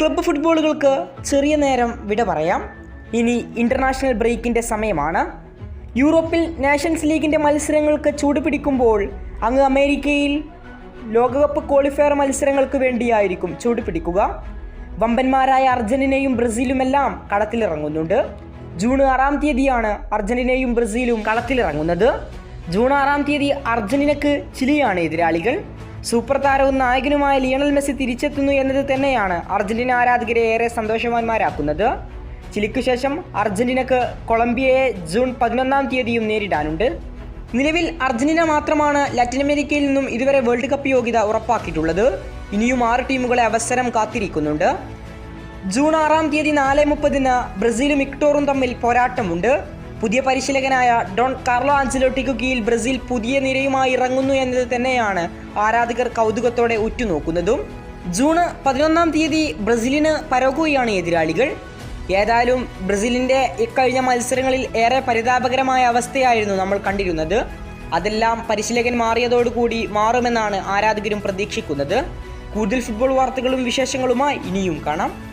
Club ഫുട്ബോളുകൾക്ക് ചെറിയ നേരം വിട പറയാം. ഇനി ഇന്റർനാഷണൽ ബ്രേക്കിന്റെ സമയമാണ്. യൂറോപ്പിൽ നാഷൻസ് ലീഗിന്റെ മത്സരങ്ങൾക്ക് ചൂടുപിടിക്കുമ്പോൾ അങ്ങ് അമേരിക്കയിൽ ലോകകപ്പ് ക്വാളിഫയർ മത്സരങ്ങൾക്ക് വേണ്ടിയായിരിക്കും ചൂടുപിടിക്കുക വമ്പന്മാരായ അർജന്റീനയും ബ്രസീലുമെല്ലാം കളത്തിലിറങ്ങുന്നുണ്ട്. ജൂൺ ആറാം തീയതിയാണ് അർജന്റീനയും ബ്രസീലും കളത്തിലിറങ്ങുന്നത്. ജൂൺ ആറാം തീയതി അർജന്റീനക്ക് ചിലിയാണ് എതിരാളികൾ. സൂപ്പർ താരവും നായകനുമായ ലിയണൽ മെസ്സി തിരിച്ചെത്തുന്നു എന്നത് തന്നെയാണ് അർജന്റീന ആരാധകരെ ഏറെ സന്തോഷവാന്മാരാക്കുന്നത്. ചിലിക്കു ശേഷം അർജന്റീനക്ക് കൊളംബിയയെ ജൂൺ പതിനൊന്നാം തീയതിയും നേരിടാനുണ്ട്. നിലവിൽ അർജന്റീന മാത്രമാണ് ലാറ്റിൻ അമേരിക്കയിൽ നിന്നും ഇതുവരെ വേൾഡ് കപ്പ് യോഗ്യത ഉറപ്പാക്കിയിട്ടുള്ളത്. ഇനിയും ആറ് ടീമുകളെ അവസരം കാത്തിരിക്കുന്നുണ്ട്. ജൂൺ ആറാം തീയതി നാല് മുപ്പതിന് ബ്രസീലും ഇക്ടോറും തമ്മിൽ പോരാട്ടമുണ്ട്. പുതിയ പരിശീലകനായ ഡോൺ കാർലോ ആഞ്ചലോട്ടിക്കു കീഴിൽ ബ്രസീൽ പുതിയ നിരയുമായി ഇറങ്ങുന്നു എന്നത് തന്നെയാണ് ആരാധകർ കൗതുകത്തോടെ ഉറ്റുനോക്കുന്നതും. ജൂൺ പതിനൊന്നാം തീയതി ബ്രസീലിന് പരോഗോയാണ് എതിരാളികൾ. ഏതായാലും ബ്രസീലിന്റെ ഇക്കഴിഞ്ഞ മത്സരങ്ങളിൽ ഏറെ പരിതാപകരമായ അവസ്ഥയായിരുന്നു നമ്മൾ കണ്ടിരുന്നത്. അതെല്ലാം പരിശീലകൻ മാറിയതോടുകൂടി മാറുമെന്നാണ് ആരാധകരും പ്രതീക്ഷിക്കുന്നത്. കൂടുതൽ ഫുട്ബോൾ വാർത്തകളും വിശേഷങ്ങളുമായി ഇനിയും കാണാം.